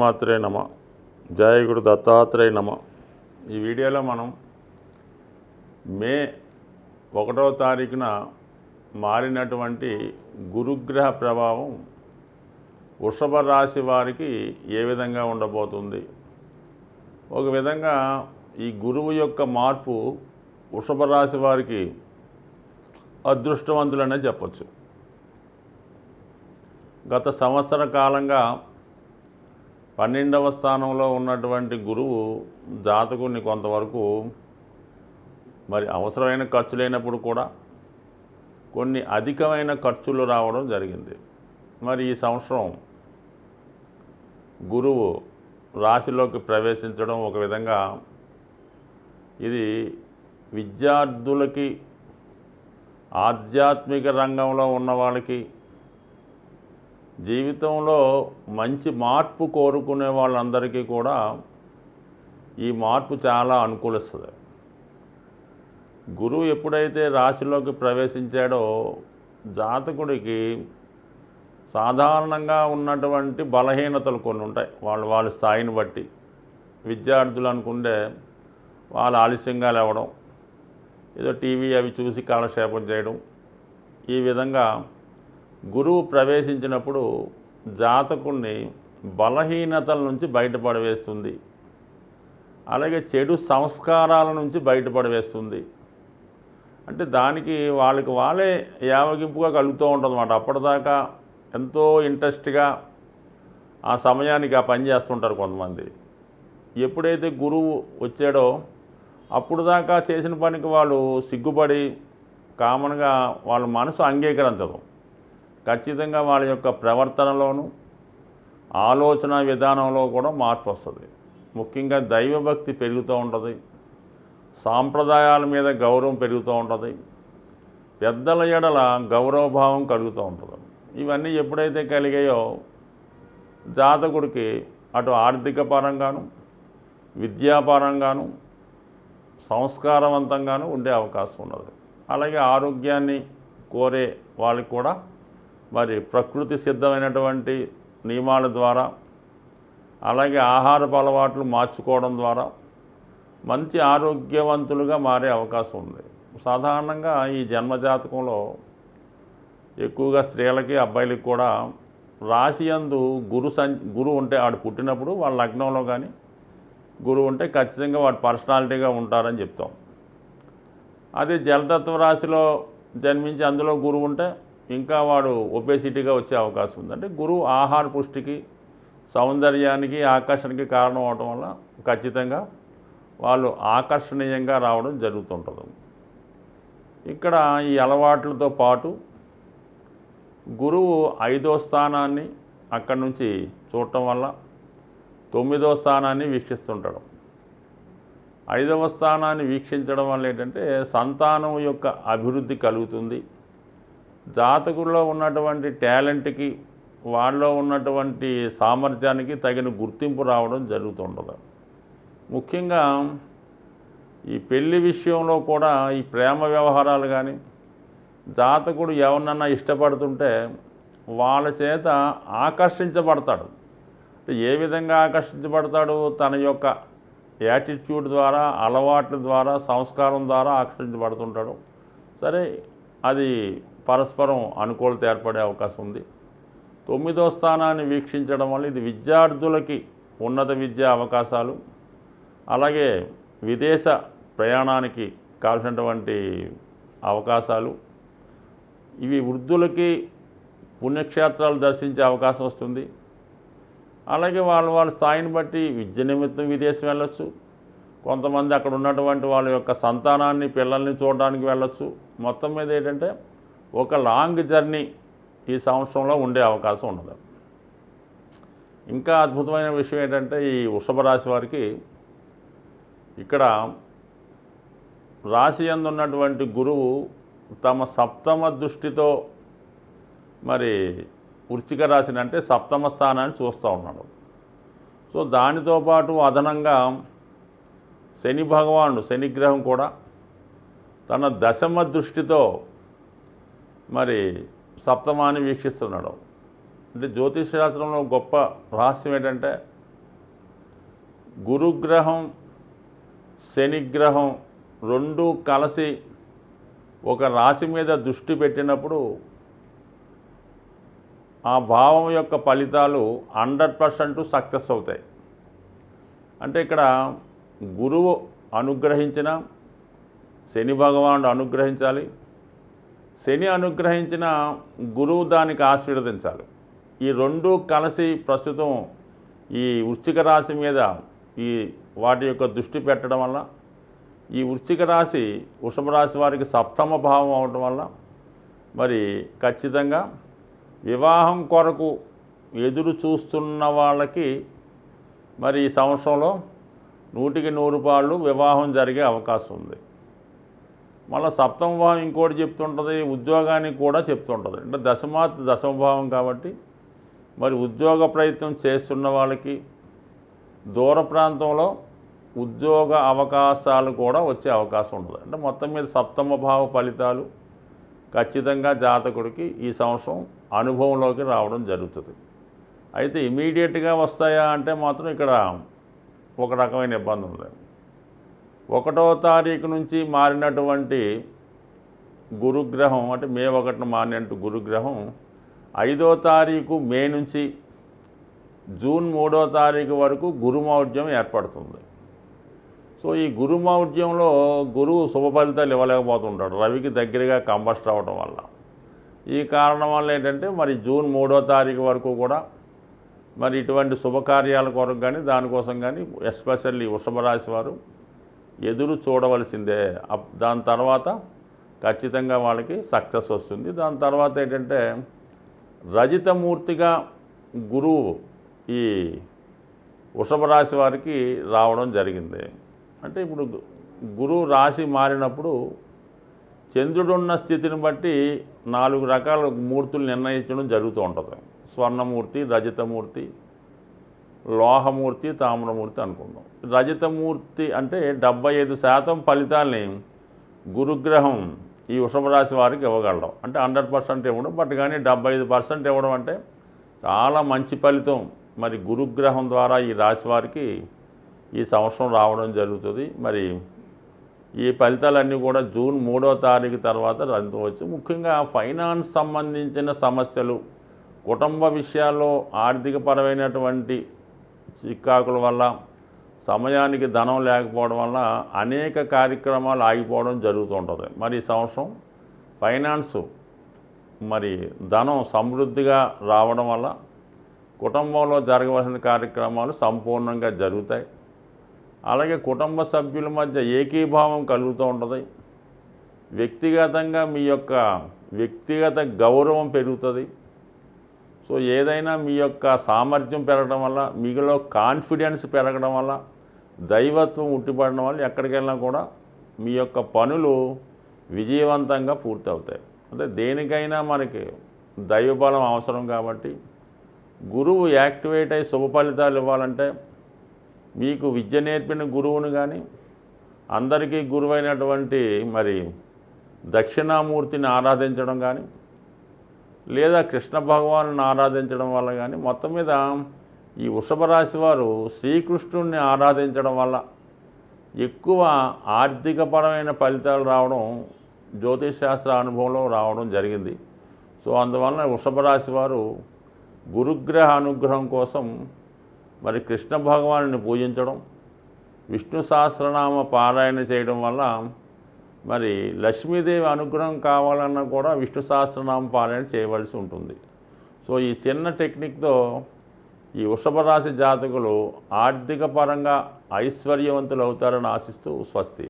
మాత్రే నమ. జాయగుడు దత్తాత్రేయ నమ. ఈ వీడియోలో మనం మే ఒకటో తారీఖున మారినటువంటి గురుగ్రహ ప్రభావం వృషభ రాశి వారికి ఏ విధంగా ఉండబోతుంది? ఒక విధంగా ఈ గురువు యొక్క మార్పు వృషభ రాశి వారికి అదృష్టవంతులనే చెప్పచ్చు. గత సంవత్సర కాలంగా పన్నెండవ స్థానంలో ఉన్నటువంటి గురువు జాతకుని కొంతవరకు మరి అవసరమైన ఖర్చు లేనప్పుడు కూడా కొన్ని అధికమైన ఖర్చులు రావడం జరిగింది. మరి ఈ సంవత్సరం గురువు రాశిలోకి ప్రవేశించడం ఒక విధంగా ఇది విద్యార్థులకి ఆధ్యాత్మిక రంగంలో ఉన్న వాళ్ళకి జీవితంలో మంచి మార్పు కోరుకునే వాళ్ళందరికీ కూడా ఈ మార్పు చాలా అనుకూలిస్తుంది. గురువు ఎప్పుడైతే రాశిలోకి ప్రవేశించాడో జాతకుడికి సాధారణంగా ఉన్నటువంటి బలహీనతలు కొన్ని ఉంటాయి. వాళ్ళు వాళ్ళ స్థాయిని బట్టి విద్యార్థులు అనుకుంటే వాళ్ళు ఆలస్యంగా లేవడం ఏదో టీవీ అవి చూసి కాలక్షేపం చేయడం ఈ విధంగా గురువు ప్రవేశించినప్పుడు జాతకుణ్ణి బలహీనతల నుంచి బయటపడవేస్తుంది. అలాగే చెడు సంస్కారాల నుంచి బయటపడవేస్తుంది. అంటే దానికి వాళ్ళకి వాళ్ళే యావగింపుగా కలుగుతూ ఉంటుందన్నమాట. అప్పటిదాకా ఎంతో ఇంట్రెస్ట్గా ఆ సమయానికి ఆ పని చేస్తుంటారు కొంతమంది. ఎప్పుడైతే గురువు వచ్చాడో అప్పుడు దాకా చేసిన పనికి వాళ్ళు సిగ్గుపడి కామన్గా వాళ్ళ మనసు అంగీకరించదు. ఖచ్చితంగా వాళ్ళ యొక్క ప్రవర్తనలోను ఆలోచన విధానంలో కూడా మార్పు వస్తుంది ముఖ్యంగా దైవభక్తి పెరుగుతూ ఉంటుంది. సాంప్రదాయాల మీద గౌరవం పెరుగుతూ ఉంటుంది. పెద్దల ఎడల గౌరవభావం కలుగుతూ ఉంటుంది. ఇవన్నీ ఎప్పుడైతే కలిగాయో జాతకుడికి అటు ఆర్థిక పరంగాను విద్యాపరంగాను సంస్కారవంతంగాను ఉండే అవకాశం ఉన్నది. అలాగే ఆరోగ్యాన్ని కోరే వాళ్ళకి కూడా మరి ప్రకృతి సిద్ధమైనటువంటి నియమాల ద్వారా అలాగే ఆహారపు అలవాట్లు మార్చుకోవడం ద్వారా మంచి ఆరోగ్యవంతులుగా మారే అవకాశం ఉంది. సాధారణంగా ఈ జన్మజాతకంలో ఎక్కువగా స్త్రీలకి అబ్బాయిలకి కూడా రాశియందు గురు సం గురు ఉంటే ఆడు పుట్టినప్పుడు వాళ్ళ లగ్నంలో కానీ గురువు ఉంటే ఖచ్చితంగా వాడు పర్సనాలిటీగా ఉంటారని చెప్తాం. అదే జలతత్వ రాశిలో జన్మించి అందులో గురువు ఉంటే ఇంకా వాడు ఒబేసిటీగా వచ్చే అవకాశం ఉంది. అంటే గురువు ఆహార పుష్టికి సౌందర్యానికి ఆకర్షణకి కారణం అవటం వల్ల ఖచ్చితంగా వాళ్ళు ఆకర్షణీయంగా రావడం జరుగుతుంటుంది. ఇక్కడ ఈ అలవాట్లతో పాటు గురువు ఐదో స్థానాన్ని అక్కడి నుంచి చూడటం వల్ల తొమ్మిదో స్థానాన్ని వీక్షిస్తుంటాడు. ఐదవ స్థానాన్ని వీక్షించడం వల్ల ఏంటంటే సంతానం యొక్క అభివృద్ధి కలుగుతుంది. జాతకుల్లో ఉన్నటువంటి టాలెంట్కి వాళ్ళలో ఉన్నటువంటి సామర్థ్యానికి తగిన గుర్తింపు రావడం జరుగుతుండదు. ముఖ్యంగా ఈ పెళ్ళి విషయంలో కూడా ఈ ప్రేమ వ్యవహారాలు కానీ జాతకుడు ఎవరినన్నా ఇష్టపడుతుంటే వాళ్ళ చేత ఆకర్షించబడతాడు. ఏ విధంగా ఆకర్షించబడతాడు? తన యొక్క యాటిట్యూడ్ ద్వారా అలవాట్ల ద్వారా సంస్కారం ద్వారా ఆకర్షించబడుతుంటాడు. సరే అది పరస్పరం అనుకూలత ఏర్పడే అవకాశం ఉంది. తొమ్మిదో స్థానాన్ని వీక్షించడం వల్ల ఇది విద్యార్థులకి ఉన్నత విద్యా అవకాశాలు అలాగే విదేశ ప్రయాణానికి కావాల్సినటువంటి అవకాశాలు. ఇవి వృద్ధులకి పుణ్యక్షేత్రాలు దర్శించే అవకాశం వస్తుంది. అలాగే వాళ్ళ వాళ్ళ స్థాయిని బట్టి విద్య నిమిత్తం విదేశం వెళ్ళొచ్చు. కొంతమంది అక్కడ ఉన్నటువంటి వాళ్ళ యొక్క సంతానాన్ని పిల్లల్ని చూడడానికి వెళ్ళొచ్చు. మొత్తం మీద ఏంటంటే ఒక లాంగ్ జర్నీ ఈ సంవత్సరంలో ఉండే అవకాశం ఉండదు ఇంకా అద్భుతమైన విషయం ఏంటంటే ఈ వృషభ రాశి వారికి ఇక్కడ రాశి ఎందున్నటువంటి గురువు తమ సప్తమ దృష్టితో మరి వృచ్చిక రాశిని అంటే సప్తమ స్థానాన్ని చూస్తూ ఉన్నాడు. సో దానితో పాటు అదనంగా శని భగవానుడు శనిగ్రహం కూడా తన దశమ దృష్టితో మరి సప్తమాన్ని వీక్షిస్తున్నాడు. అంటే జ్యోతిష్ శాస్త్రంలో గొప్ప రహస్యం ఏంటంటే గురుగ్రహం శనిగ్రహం రెండు కలిసి ఒక రాశి మీద దృష్టి పెట్టినప్పుడు ఆ భావం యొక్క ఫలితాలు హండ్రెడ్ పర్సెంట్ సక్సెస్ అవుతాయి. అంటే ఇక్కడ గురువు అనుగ్రహించిన శని భగవానుడు అనుగ్రహించాలి శని అనుగ్రహించిన గురువు దానికి ఆశీర్వదించాలి. ఈ రెండు కలిసి ప్రస్తుతం ఈ వృశ్చిక రాశి మీద ఈ వాటి యొక్క దృష్టి పెట్టడం వల్ల ఈ వృశ్చిక రాశి వృషభ రాశి వారికి సప్తమ భావం అవడం వల్ల మరి ఖచ్చితంగా వివాహం కొరకు ఎదురు చూస్తున్న వాళ్ళకి మరి ఈ సంవత్సరంలో నూటికి నూరు పాళ్ళు వివాహం జరిగే అవకాశం ఉంది. మళ్ళీ సప్తమ భావం ఇంకోటి చెప్తుంటుంది ఉద్యోగానికి కూడా చెప్తుంటుంది. అంటే దశమాత్ దశమ భావం కాబట్టి మరి ఉద్యోగ ప్రయత్నం చేస్తున్న వాళ్ళకి దూర ప్రాంతంలో ఉద్యోగ అవకాశాలు కూడా వచ్చే అవకాశం ఉంటుంది. అంటే మొత్తం మీద సప్తమ భావ ఫలితాలు ఖచ్చితంగా జాతకుడికి ఈ సంవత్సరం అనుభవంలోకి రావడం జరుగుతుంది. అయితే ఇమీడియట్గా వస్తాయా అంటే మాత్రం ఇక్కడ ఒక రకమైన ఇబ్బంది ఉంది ఒకటో తారీఖు నుంచి మారినటువంటి గురుగ్రహం అంటే మే ఒకటిన మారినట్టు గురుగ్రహం ఐదో తారీఖు మే నుంచి జూన్ మూడో తారీఖు వరకు గురుమౌఢ్యం ఏర్పడుతుంది. సో ఈ గురుమౌఢ్యంలో గురువు శుభ ఫలితాలు ఇవ్వలేకపోతుంటాడు. రవికి దగ్గరగా కంబస్ట్ అవ్వడం వల్ల. ఈ కారణం వల్ల ఏంటంటే మరి జూన్ మూడో తారీఖు వరకు కూడా మరి ఇటువంటి శుభకార్యాల కొరకు కానీ దానికోసం కానీ ఎస్పెషల్లీ వృషభ రాశి వారు ఎదురు చూడవలసిందే. అప్- దాని తర్వాత ఖచ్చితంగా వాళ్ళకి సక్సెస్ వస్తుంది. దాని తర్వాత ఏంటంటే రజితమూర్తిగా గురువు ఈ వృషభ రాశి వారికి రావడం జరిగింది. అంటే ఇప్పుడు గురువు రాశి మారినప్పుడు చంద్రుడున్న స్థితిని బట్టి నాలుగు రకాల మూర్తులు నిర్ణయించడం జరుగుతూ ఉంటుంది. స్వర్ణమూర్తి రజతమూర్తి లోహమూర్తి తామ్రమూర్తి అనుకుందాం. రజతమూర్తి అంటే డెబ్బై ఐదు శాతం ఫలితాల్ని గురుగ్రహం ఈ వృషభ రాశి వారికి ఇవ్వగలడం. అంటే హండ్రెడ్ పర్సెంట్ ఇవ్వడం బట్ కానీ డెబ్బై ఐదు పర్సెంట్ ఇవ్వడం అంటే చాలా మంచి ఫలితం. మరి గురుగ్రహం ద్వారా ఈ రాశి వారికి ఈ సంవత్సరం రావడం జరుగుతుంది. మరి ఈ ఫలితాలన్నీ కూడా జూన్ మూడో తారీఖు తర్వాత రంతవచ్చు ముఖ్యంగా ఫైనాన్స్ సంబంధించిన సమస్యలు కుటుంబ విషయాల్లో ఆర్థికపరమైనటువంటి చిక్కాకుల వల్ల సమయానికి ధనం లేకపోవడం వల్ల అనేక కార్యక్రమాలు ఆగిపోవడం జరుగుతూ ఉంటుంది మరి ఈ సంవత్సరం ఫైనాన్స్ మరి ధనం సమృద్ధిగా రావడం వల్ల కుటుంబంలో జరగవలసిన కార్యక్రమాలు సంపూర్ణంగా జరుగుతాయి. అలాగే కుటుంబ సభ్యుల మధ్య ఏకీభావం కలుగుతూ ఉంటుంది. వ్యక్తిగతంగా మీ యొక్క వ్యక్తిగత గౌరవం పెరుగుతుంది. సో ఏదైనా మీ యొక్క సామర్థ్యం పెరగడం వల్ల మీలో కాన్ఫిడెన్స్ పెరగడం వల్ల దైవత్వం ఉట్టిపడడం వల్ల ఎక్కడికి వెళ్ళినా కూడా మీ యొక్క పనులు విజయవంతంగా పూర్తవుతాయి. అంటే దేనికైనా మనకి దైవబలం అవసరం కాబట్టి గురువు యాక్టివేట్ అయ్యి శుభ ఫలితాలు ఇవ్వాలంటే మీకు విద్య నేర్పిన గురువును కానీ అందరికీ గురువైనటువంటి మరి దక్షిణామూర్తిని ఆరాధించడం కానీ లేదా కృష్ణ భగవాను ఆరాధించడం వల్ల కానీ మొత్తం మీద ఈ వృషభ రాశి వారు శ్రీకృష్ణుడిని ఆరాధించడం వల్ల ఎక్కువ ఆర్థికపరమైన ఫలితాలు రావడం జ్యోతిష్ శాస్త్ర అనుభవంలో రావడం జరిగింది. సో అందువలన వృషభ రాశి వారు గురుగ్రహ అనుగ్రహం కోసం మరి కృష్ణ భగవాను పూజించడం విష్ణు సహస్రనామ పారాయణ చేయడం వల్ల మరి లక్ష్మీదేవి అనుగ్రహం కావాలన్నా కూడా విష్ణు సహస్రనామ పారాయణ చేయవలసి ఉంటుంది. సో ఈ చిన్న టెక్నిక్తో ఈ వృషభ రాశి జాతకులు ఆర్థిక పరంగా ఐశ్వర్యవంతులు అవుతారని ఆశిస్తూ స్వస్తి.